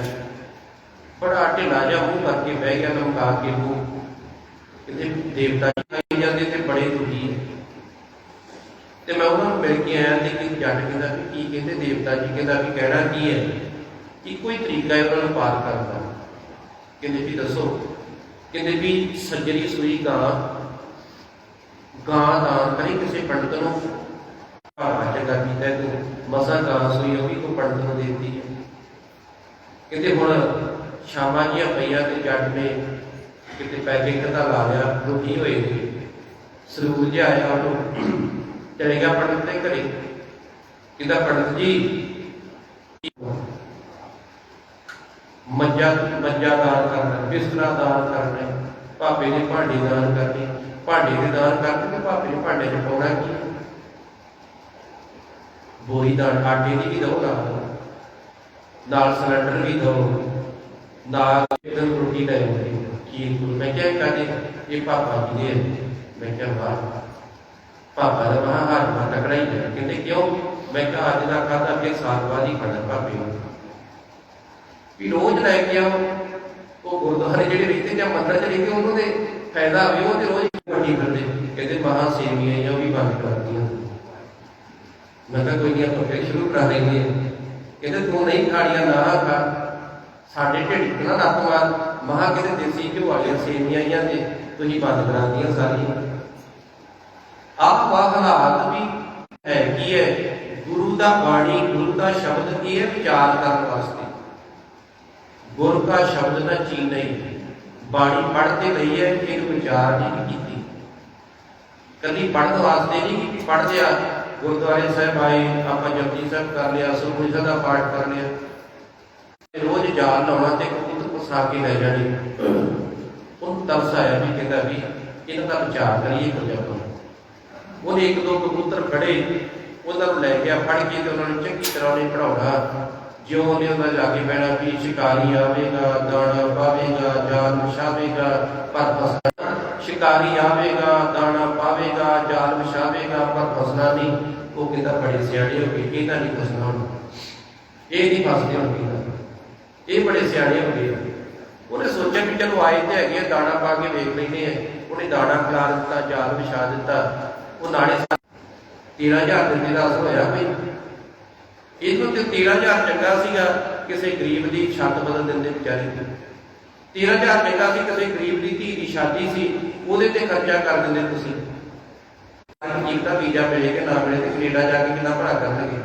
ਬੜਾ ਢਿੱਲਾ ਜਿਹਾ ਮੂੰਹ ਕਰਕੇ ਬਹਿ ਗਿਆ ਲਮਕਾ ਕੇ ਮੂੰਹ ਕਹਿੰਦੇ ਦੇਵਤਾ ਜੀ ਜਾਂਦੇ ਤੇ ਬੜੇ ਦੁਖੀ ਤੇ ਮੈਂ ਉਹਨਾਂ ਨੂੰ ਮਿਲ ਕੇ ਆਇਆ ਤੇ ਕਿ ਜੱਟ ਕਹਿੰਦਾ ਵੀ ਕੀ ਕਹਿੰਦੇ, ਦੇਵਤਾ ਜੀ ਕਹਿੰਦਾ ਵੀ ਕਹਿਣਾ ਕੀ ਹੈ ਇੱਕੋ ਕੋਈ ਤਰੀਕਾ ਹੈ ਉਹਨਾਂ ਨੂੰ ਪਾਰ ਕਰਨ ਦਾ। ਕਹਿੰਦੇ ਵੀ ਦੱਸੋ, ਕਹਿੰਦੇ ਵੀ ਸੱਜਰੀ ਸੂਈ ਗਾਂ ਗਾਂ ਦਾ ਕਰੀ ਕਿਸੇ ਪੰਡਤ ਨੂੰ ਚੰਗਾ ਕੀਤਾ ਤੇ, ਮਸਾ ਗਾਸ ਹੋਈ ਉਹ ਵੀ ਕੋ ਪੰਡਤ ਨੂੰ ਦੇ ਹੈ ਕਹਿੰਦੇ ਹੁਣ ਸ਼ਾਮਾਂ ਜੀਆਂ ਪਈਆਂ ਤੇ ਜੱਟ ਨੇ ਕਿਤੇ ਪੈਸੇ ਕਦਾ ਲਾ ਲਿਆ ਦੁਖੀ ਹੋਏ ਨੇ ਸਰੂਰ ਜਿਹਾ ਆਇਆ ਉਹਨੂੰ, ਚਲੇ ਗਿਆ ਪੰਡਤ ਦੇ ਘਰੇ। ਕਹਿੰਦਾ, ਪੰਡਤ ਜੀ, ਮੱਜਾ ਮੱਜਾ ਦਾਨ ਕਰਨਾ, ਬਿਸਤਰਾ ਦਾਨ ਕਰਨਾ, ਭਾਪੇ ਨੇ ਭਾਂਡੇ ਦਾਨ ਕਰਨੇ, ਭਾਂਡੇ ਦੇ ਦਾਨ ਕਰਕੇ ਤੇ ਭਾਪੇ ਨੇ ਭਾਂਡੇ ਚ ਪਾਉਣਾ ਕੀ ਬੋਰੀ ਦਾਨ ਆਟੇ ਦੀ ਵੀ ਦੋ ਨਾਲ ਨਾਲ ਸਿਲੰਡਰ ਵੀ ਦੋ ਨਾਲ ਇੱਕ ਰੋਟੀ ਲੈ ਆਉਂਦੇ ਖੀਰ ਮੈਂ ਕਿਹਾ ਕਦੇ ਇਹ ਪਾਪਾ ਜੀ ਦੇ ਮੈਂ ਕਿਹਾ, ਵਾਹ। ਪਾਪਾ ਦਾ ਮਹਾ ਹਾਰ ਮਾ ਤਕੜਾ ਹੈ ਕਹਿੰਦੇ ਕਿਉਂ? ਮੈਂ ਕਿਹਾ, ਅੱਜ ਦਾ ਖਾਦਾ ਫਿਰ ਸਾਲ ਬਾਅਦ ਹੀ ਖਾਣਾ ਭਾਪੇ ਨੂੰ। ਵੀ ਰੋਜ਼ ਲੈ ਕੇ ਆਓ। ਉਹ ਗੁਰਦੁਆਰੇ ਜਿਹੜੇ ਰਹਿੰਦੇ ਜਾਂ ਮੰਦਰ ਚ ਰਹਿੰਦੇ, ਉਹਨਾਂ ਦੇ ਫਾਇਦਾ ਹੋਵੇ, ਉਹ ਤੇ ਰੋਜ਼ ਵੱਡੀ ਕਰਦੇ। ਕਹਿੰਦੇ ਮਹਾ ਸੇਵੀਆਂ ਜਾਂ ਵੀ ਬੰਦ ਕਰਦੀਆਂ ਮੈਂ ਕਿਹਾ ਕੋਈ ਨਹੀਂ ਆਪਾਂ ਫਿਰ ਸ਼ੁਰੂ ਕਰਾ ਦੇਂਗੇ ਕਹਿੰਦੇ, ਤੂੰ ਨਹੀਂ ਖਾੜੀਆਂ ਨਾ ਖਾ ਸਾਡੇ ਢਿੱਡ ਕਿਹਨਾਂ ਲੱਤ ਮਾਰ। ਮਹਾ ਕਹਿੰਦੇ ਦੇਸੀ ਘਿਓ ਵਾਲੀਆਂ ਸੇਵੀਆਂ ਆਈਆਂ ਤੇ ਤੁਸੀਂ ਬੰਦ ਕਰਾ ਦਿੱਤੀਆਂ ਸਾਰੀਆਂ। ਆਪ ਵਾ ਹਾਲਾਤ ਵੀ ਹੈ ਕੀ ਹੈ? ਗੁਰੂ ਦਾ ਬਾਣੀ, ਗੁਰੂ ਦਾ ਸ਼ਬਦ ਕੀ ਹੈ? ਵਿਚਾਰ ਕਰਨ ਵਾਸਤੇ। ਗੁਰ ਦਾ ਸ਼ਬਦ ਨਾ ਚੀਨ ਨਹੀਂ ਬਾਣੀ ਪੜ੍ਹਦੇ ਲਈ ਹੈ, ਇੱਕ ਵਿਚਾਰ ਨਹੀਂ ਕੀਤੀ। ਕਦੀ ਪੜ੍ਹਨ ਵਾਸਤੇ ਨਹੀਂ ਕੀਤੀ, ਪੜ੍ਹਦੇ ਆ। ਗੁਰਦੁਆਰੇ ਸਾਹਿਬ ਆਏ, ਆਪਾਂ ਜਪਜੀ ਸਾਹਿਬ ਕਰ ਲਿਆ ਸੁਖਮਨੀ ਸਾਹਿਬ ਦਾ ਪਾਠ ਕਰ ਲਿਆ। ਰੋਜ਼ ਜਾਲ ਲਾਉਣਾ ਤੇ ਕਬੂਤਰ ਫਸਾ ਕੇ ਲੈ ਜਾਣੀ। ਉਹ ਤਰਸ ਆਇਆ ਵੀ ਕਹਿੰਦਾ ਵੀ ਇਹਨਾਂ ਦਾ ਵਿਚਾਰ ਕਰੀਏ ਕੁਝ ਆਪਾਂ ਉਹਨੇ ਇੱਕ ਦੋ ਕਬੂਤਰ ਫੜੇ ਉਹਨਾਂ ਨੂੰ ਲੈ ਗਿਆ, ਫੜ ਕੇ ਤੇ ਉਹਨਾਂ ਨੂੰ ਚੰਗੀ ਤਰ੍ਹਾਂ ਉਹਨੇ ਪੜਾਉਣਾ ਜਿਉਂ ਉਹਨੇ ਉਹਨਾਂ ਜਾ ਕੇ ਬਹਿਣਾ ਵੀ ਸ਼ਿਕਾਰੀ ਆਵੇਗਾ ਦਾਣਾ ਪਾਵੇਗਾ ਜਾਲ ਵਿਛਾਵੇਗਾ ਪਰ ਫਸਣਾ ਸ਼ਿਕਾਰੀ ਆਵੇਗਾ ਦਾਣਾ ਪਾਵੇਗਾ ਜਾਲ ਵਿਛਾਵੇਗਾ ਪਰ ਫਸਣਾ ਨਹੀਂ। ਉਹ ਕਹਿੰਦਾ ਬੜੇ ਸਿਆਣੇ ਹੋ ਗਏ ਇਹਦਾ ਨਹੀਂ ਫਸਣਾ ਹੁਣ। ਇਹ ਨਹੀਂ ਫਸਦੇ ਹੁਣ ਇਹ ਬੜੇ ਸਿਆਣੇ ਹੋ ਗਏ ਉਹਨੇ ਸੋਚਿਆ ਵੀ ਚਲੋ ਆਏ ਤੇ ਹੈਗੇ ਆ, ਦਾਣਾ ਪਾ ਕੇ ਵੇਖ ਲੈਨੇ ਆ। ਉਹਨੇ ਦਾਣਾ ਖਿਲਾ ਦਿੱਤਾ ਜਾਲ ਵਿਛਾ ਦਿੱਤਾ। ਉਹ ਨਾਲੇ 13000 ਦਿਨ ਦਾ ਅਸਰ ਹੋਇਆ ਕੋਈ ਇਹਨੂੰ ਤੇ 13000 ਚੰਗਾ ਸੀਗਾ, ਕਿਸੇ ਗਰੀਬ ਦੀ ਛੱਤ ਬਦਲ ਦਿੰਦੇ ਵਿਚਾਰੇ ਦੀ 13000 ਚੰਗਾ ਸੀ, ਕਿਸੇ ਗਰੀਬ ਦੀ ਧੀ ਦੀ ਸ਼ਾਦੀ ਸੀ, ਉਹਦੇ ਤੇ ਖਰਚਾ ਕਰ ਦਿੰਦੇ ਤੁਸੀਂ। ਕੀ ਵੀਜ਼ਾ ਮਿਲੇ ਕਿ ਨਾ ਮਿਲੇ ਤੇ ਕੈਨੇਡਾ ਜਾ ਕੇ ਕਿੰਨਾ ਭਰਾ ਕਰਨਗੇ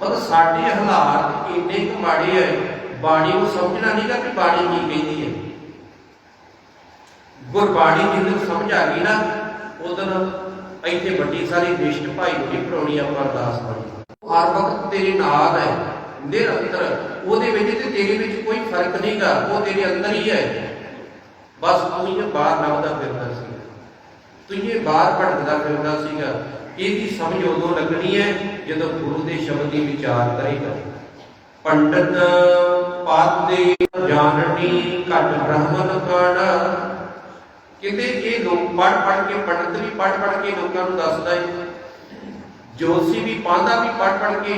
ਮਤਲਬ ਸਾਡੇ ਹਾਲਾਤ ਇੰਨੇ ਕੁ ਮਾੜੇ ਹੈ ਬਾਣੀ ਨੂੰ ਸਮਝਣਾ ਨਹੀਂਗਾ ਕਿ ਬਾਣੀ ਕੀ ਕਹਿੰਦੀ ਹੈ ਗੁਰਬਾਣੀ ਜਿਹਨੂੰ ਸਮਝ ਆ ਗਈ ਨਾ ਉਦੋਂ ਇੱਥੇ ਵੱਡੀ ਸਾਰੀ ਵਿਸ਼ਟ ਭਾਈ ਨੂੰ ਪਰੋਣੀ ਆਪਾਂ ਅਰਦਾਸ ਬਣੀ ਹਰ ਵਕਤ ਤੇਰੇ ਨਾਲ ਹੈ, ਨਿਰੰਤਰ। ਉਹਦੇ ਵਿੱਚ ਤੇ ਤੇਰੇ ਵਿੱਚ ਕੋਈ ਫ਼ਰਕ ਨਹੀਂਗਾ ਉਹ ਤੇਰੇ ਅੰਦਰ ਹੀ ਹੈ। ਬਸ ਤੂੰ ਹੀ ਬਾਹਰ ਲੱਭਦਾ ਫਿਰਦਾ ਸੀ ਤੂੰ ਇਹ ਬਾਹਰ ਭਟਕਦਾ ਫਿਰਦਾ ਸੀਗਾ। ਇਹਦੀ ਸਮਝ ਉਦੋਂ ਲੱਗਣੀ ਹੈ ਜਦੋਂ ਗੁਰੂ ਦੇ ਸ਼ਬਦ ਦੀ ਵਿਚਾਰ ਕਰੇਗਾ ਪੰਡਤ ਪਾਤੇ ਜਾਣਨੀ, ਘਟ ਬ੍ਰਹਮਨ ਕਣ। ਕਿਤੇ ਇਹ ਲੋਕ ਪੜ ਪੜ ਕੇ, ਪੰਡਤ ਵੀ ਪੜ ਪੜ ਕੇ ਲੋਕਾਂ ਨੂੰ ਦੱਸਦਾ ਹੈ ਜੋਤਸੀ ਵੀ ਪਾਂਦਾ ਵੀ ਪੜ ਪੜ ਕੇ,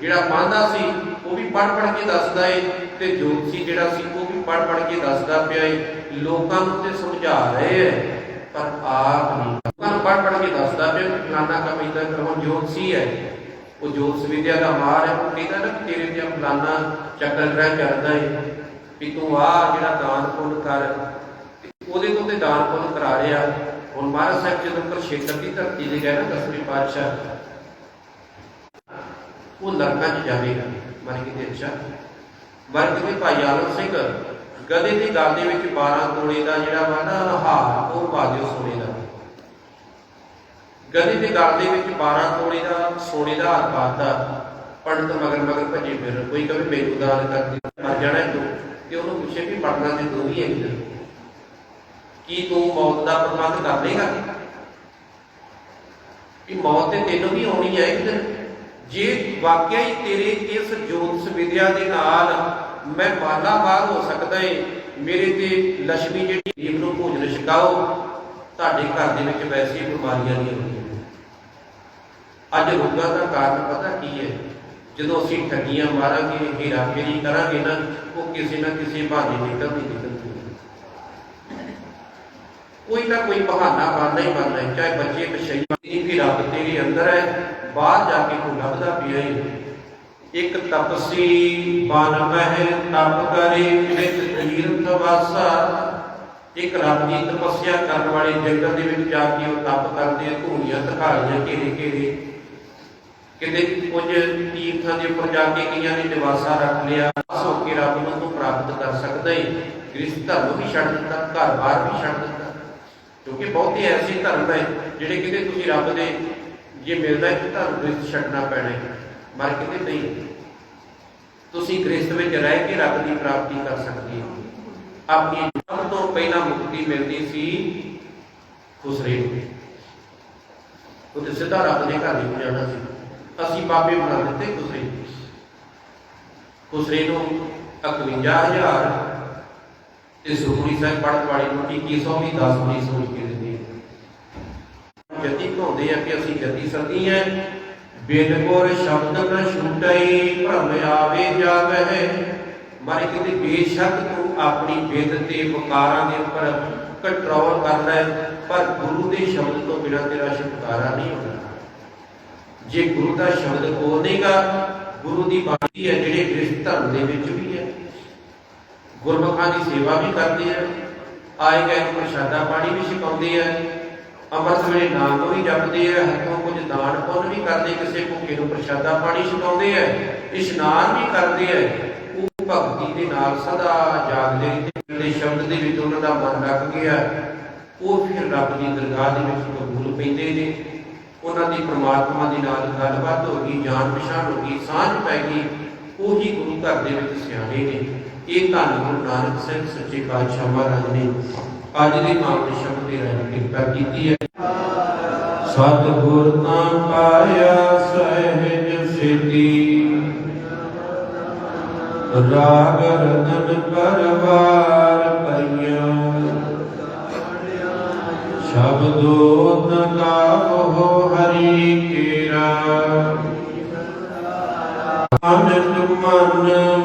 ਜਿਹੜਾ ਪਾਂਦਾ ਸੀ, ਉਹ ਵੀ ਪੜ ਪੜ ਕੇ ਦੱਸਦਾ ਏ ਤੇ ਜੋਤਸੀ ਜਿਹੜਾ ਸੀ, ਉਹ ਵੀ ਪੜ ਪੜ ਕੇ ਦੱਸਦਾ ਪਿਆ ਏ। ਲੋਕਾਂ ਨੂੰ ਤੇ ਸਮਝਾ ਰਹੇ ਐ ਪਰ ਆਪ ਨਹੀਂ। ਲੋਕਾਂ ਨੂੰ ਪੜ ਪੜ ਕੇ ਦੱਸਦਾ ਪਿਆ ਕਿ ਫਲਾਣਾ ਕੰਮ ਇਦਾਂ ਕਰੋ, ਜੋਤਸੀ ਹੈ ਉਹ ਜੋਤਸ ਵਿਦਿਆ ਦਾ ਮਾਰ ਹੈ ਉਹ ਕਹਿੰਦਾ ਨਾ ਤੇਰੇ ਤੇ ਫਲਾਣਾ ਚੱਕਰ ਗ੍ਰਹਿ ਕਰਦਾ ਏ, ਵੀ ਤੂੰ ਆ ਜਿਹੜਾ ਦਾਨ ਪੁੰਨ ਕਰ ਉਹਦੇ ਤੋਂ ਤੇ ਦਾਨ ਪੁੰਨ ਕਰਾ ਰਿਹਾ। ਹੁਣ ਮਹਾਰਾਜ ਸਾਹਿਬ ਜਦੋਂ ਕੁਰਸ਼ੇਤਰ ਦੀ ਧਰਤੀ ਤੇ ਗਏ ਨਾ, ਦਸਵੇਂ ਪਾਤਸ਼ਾਹ, ਉਹ ਨਰਕਾਂ 'ਚ ਜਾਵੇਗਾ ਮਰ ਕੇ ਦੇ ਅੱਛਾ ਮਰ ਭਾਈ ਆਲਮ ਸਿੰਘ ਗਦੇ ਦੀ ਗੱਲ ਦੇ ਵਿੱਚ 12 ਤੋਲੇ ਦਾ ਜਿਹੜਾ ਵਾ ਨਾ ਹਾਰ, ਉਹ ਪਾ ਦਿਓ ਸੋਨੇ ਦਾ। ਗਦੇ ਦੀ ਗੱਲ ਦੇ ਵਿੱਚ 12 ਤੋਲੇ ਦਾ ਸੋਨੇ ਦਾ ਹਾਰ ਪਾਤਾ ਪੰਡਤ ਮਗਰ ਮਗਰ ਭੱਜੇ ਫਿਰ ਕੋਈ ਕਵੇ ਮੈਨੂੰ ਦਾਨ ਕਰ ਦੇ, ਮਰ ਜਾਣਾ ਤੂੰ। ਤੇ ਉਹਨੂੰ ਪੁੱਛੇ ਵੀ ਮਰਨਾ ਤੇ ਦੋ ਹੀ ਹੈ ਕੀ ਤੂੰ ਮੌਤ ਦਾ ਪ੍ਰਬੰਧ ਕਰ ਲੇਗਾ ਕਿ ਮੌਤ ਤੇ ਤੈਨੂੰ ਵੀ ਆਉਣੀ ਹੈ ਇੱਧਰ ਜੇ ਵਾਕਿਆ ਹੀ ਤੇਰੇ ਇਸ ਜੋਤਿਸ਼ ਵਿਦਿਆ ਦੇ ਨਾਲ ਮੈਂ ਮਾਲਾ ਮਾਰ ਹੋ ਸਕਦਾ ਏ, ਮੇਰੇ ਤੇ ਲక్ష్ਮੀ ਜਿਹੜੀ ਜੀਵ ਨੂੰ ਭੋਜਨ ਛਕਾਓ, ਤੁਹਾਡੇ ਘਰ ਦੇ ਵਿੱਚ ਵੈਸੇ ਬਿਮਾਰੀਆਂ ਨਹੀਂ ਹੁੰਦੀਆਂ। ਅੱਜ ਰੋਗਾਂ ਦਾ ਕਾਰਨ ਪਤਾ ਕੀ ਹੈ ਜਦੋਂ ਅਸੀਂ ਠੱਗੀਆਂ ਮਾਰਾਂਗੇ ਹੀਰਾ ਫੇਰੀ ਕਰਾਂਗੇ ਨਾ, ਉਹ ਕਿਸੇ ਨਾ ਕਿਸੇ ਬਹਾਨੇ ਨਿਕਲਦੀ ਨਿਕਲਦੀ। ਕੋਈ ਨਾ ਕੋਈ ਬਹਾਨਾ ਬਣਨਾ ਹੀ ਬਣਨਾ ਹੈ, ਚਾਹੇ ਬੱਚੇ ਪਛਈਆ ਨਹੀਂ ਵੀ ਰੱਬ ਤੇਰੇ ਅੰਦਰ ਹੈ, ਬਾਹਰ ਜਾ ਕੇ ਕੋਈ ਲੱਭਦਾ ਪਿਆ ਹੀ ਇੱਕ ਤਪਸੀ ਬਨ ਮਹਿ ਤਪ ਕਰੇ ਨਿਤ ਇੱਕ ਰੱਬ ਦੀ ਤਪੱਸਿਆ ਕਰਨ ਵਾਲੇ ਜੰਗਲ ਦੇ ਵਿੱਚ ਜਾ ਕੇ ਉਹ ਤਪ ਕਰਦੇ ਆ ਧੂਣੀਆਂ ਧਕਾਲੀਆਂ ਘੇਰੇ ਘੇਰੇ। ਕਿਤੇ ਕੁਝ ਤੀਰਥਾਂ ਦੇ ਉੱਪਰ ਜਾ ਕੇ ਕਈਆਂ ਨੇ ਨਿਵਾਸਾ ਰੱਖ ਲਿਆ ਸੋ ਕੇ ਰੱਬ ਨੂੰ ਪ੍ਰਾਪਤ ਕਰ ਸਕਦਾ ਹੈ ਗ੍ਰਸਥ ਧਰਮ ਵੀ ਛੱਡ ਦਿੱਤਾ, ਘਰ-ਬਾਰ ਵੀ ਛੱਡ ਦਿੱਤਾ। ਕਿਉਂਕਿ ਬਹੁਤੇ ਐਸੇ ਧਰਮ ਹੈ ਜਿਹੜੇ ਕਿਤੇ ਤੁਸੀਂ ਰੱਬ ਦੇ, ਜੇ ਮਿਲਦਾ ਹੈ ਕਿ ਤੁਹਾਨੂੰ ਗ੍ਰਸਥ ਛੱਡਣਾ ਪੈਣਾ ਹੈ, ਮਰ ਕਿਤੇ ਨਹੀਂ। ਤੁਸੀਂ ਗ੍ਰਸਥ ਵਿੱਚ ਰਹਿ ਕੇ ਰੱਬ ਦੀ ਪ੍ਰਾਪਤੀ ਕਰ ਸਕਦੇ ਹੋ। ਆਪਣੀ ਸਭ ਤੋਂ ਪਹਿਲਾਂ ਮੁਕਤੀ ਮਿਲਦੀ ਸੀ ਖੁਸਰੇ ਨੂੰ ਉਹ ਤੇ ਸਿੱਧਾ ਰੱਬ ਦੇ ਘਰ ਨਹੀਂ ਜਾਣਾ ਸੀ। ਅਸੀਂ ਬਾਬੇ ਬਣਾ ਦਿੱਤੇ ਖੁਸਰੇ ਖੁਸਰੇ ਨੂੰ 51000 ਤੇ ਸੁਖਮਨੀ ਸਾਹਿਬ ਪੜ੍ਹਨ ਵਾਲੀ ਨੂੰ 2100 ਵੀ 10 ਵੀ ਸੋਚ ਕੇ ਦਿੰਦੇ ਜਤੀ ਕਹਾਉਂਦੇ ਆ ਕਿ ਅਸੀਂ ਜਤੀ ਸਤੀ ਹੈ। ਬਿਨ ਸ਼ਬਦ ਨ ਛੁਟਈ ਭਰਮ ਆਵੇ ਜਾਵਹਿ ਮਾਰੇ ਕਿਤੇ ਬੇਸ਼ੱਕ ਤੂੰ ਆਪਣੀ ਬਿੰਦ ਤੇ ਵਕਾਰਾਂ ਦੇ ਉੱਪਰ ਕੰਟਰੋਲ ਕਰਦਾ ਹੈ ਪਰ ਗੁਰੂ ਦੇ ਸ਼ਬਦ ਤੋਂ ਬਿਨਾਂ ਤੇਰਾ ਛੁਟਕਾਰਾ ਨਹੀਂ ਹੋਣਾ ਜੇ ਗੁਰੂ ਦਾ ਸ਼ਬਦ ਬੋਲੇਗਾ, ਗੁਰੂ ਦੀ ਬਾਣੀ ਹੈ ਜਿਹੜੇ ਕ੍ਰਿਸ਼ਨ ਧਰਮ ਦੇ ਵਿੱਚ ਵੀ ਹੈ। ਗੁਰਮੁਖਾਂ ਦੀ ਸੇਵਾ ਵੀ ਕਰਦੇ ਆ ਆਏ ਗਏ ਪ੍ਰਸ਼ਾਦਾ ਪਾਣੀ ਵੀ ਛਕਾਉਂਦੇ ਆ ਅੰਮ੍ਰਿਤ ਵੇਲੇ ਨਾਮ ਨੂੰ ਵੀ ਜਪਦੇ ਆ ਹੱਥੋਂ ਕੁਝ ਦਾਨ ਪੁੰਨ ਵੀ ਕਰਦੇ, ਕਿਸੇ ਭੁੱਖੇ ਨੂੰ ਪ੍ਰਸ਼ਾਦਾ ਪਾਣੀ ਛਕਾਉਂਦੇ ਆ ਇਸ਼ਨਾਨ ਵੀ ਕਰਦੇ ਆ ਉਹ ਭਗਤੀ ਦੇ ਨਾਲ ਸਦਾ ਜਾਗਦੇ ਰਹਿੰਦੇ ਸ਼ਬਦ ਦੇ ਵਿੱਚ ਉਹਨਾਂ ਦਾ ਮਨ ਲੱਗ ਗਿਆ। ਉਹ ਫਿਰ ਰੱਬ ਦੀ ਦਰਗਾਹ ਦੇ ਵਿੱਚ ਕਬੂਲ ਪੈਂਦੇ ਨੇ। ਉਹਨਾਂ ਦੀ ਪ੍ਰਮਾਤਮਾ ਦੇ ਨਾਲ ਗੱਲਬਾਤ ਹੋ ਗਈ ਜਾਣ ਪਛਾਣ ਹੋ ਗਈ, ਸਾਂਝ ਪੈ ਗਈ। ਉਹੀ ਗੁਰੂ ਘਰ ਦੇ ਵਿੱਚ ਸਿਆਣੇ ਨੇ। ਇਹ ਧੰਨ ਗੁਰੂ ਨਾਨਕ ਸਿੰਘ ਸੱਚੇ ਪਾਤਸ਼ਾਹ ਮਹਾਰਾਜ ਨੇ ਅੱਜ ਦੇ ਮਾਮਲੇ ਸ਼ਬਦ ਦੇ ਰਾਹੀਂ ਕਿਰਪਾ ਕੀਤੀ ਹੈ। ਸਤਿਗੁਰ ਤਾਂ ਪਾਇਆ ਸਹਿਜ ਸਿੱਧੀ, ਰਾਗ ਰਤਨ ਪਰਵਾਰ ਪਈਆਂ। ਸ਼ਬਦੋ ਨ ਹਰੀ ਕੇਰਾ। ਅਨੰਦ ਮਨ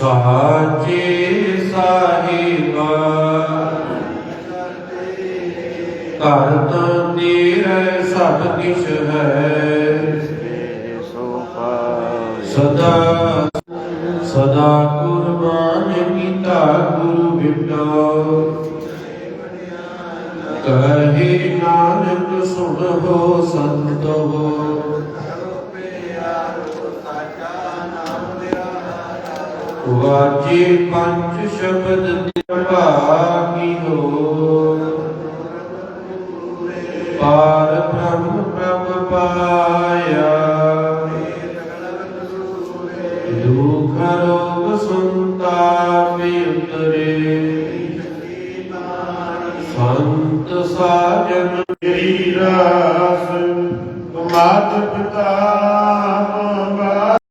ਸਾਚੇ ਸਾਹਿਬਾ। ਕਰਤ ਤੇਰੇ ਸਭ ਕਿਛ ਹੈ। ਸਦਾ ਸਦਾ ਕੁਰਬਾਨ ਕੀਤਾ ਗੁਰੂ ਬਿਟੋ ਕਹੇ ਨਾਨਕ ਸੁਣ ਹੋ ਵਾਜੇ ਪੰਜ ਸ਼ਬਦ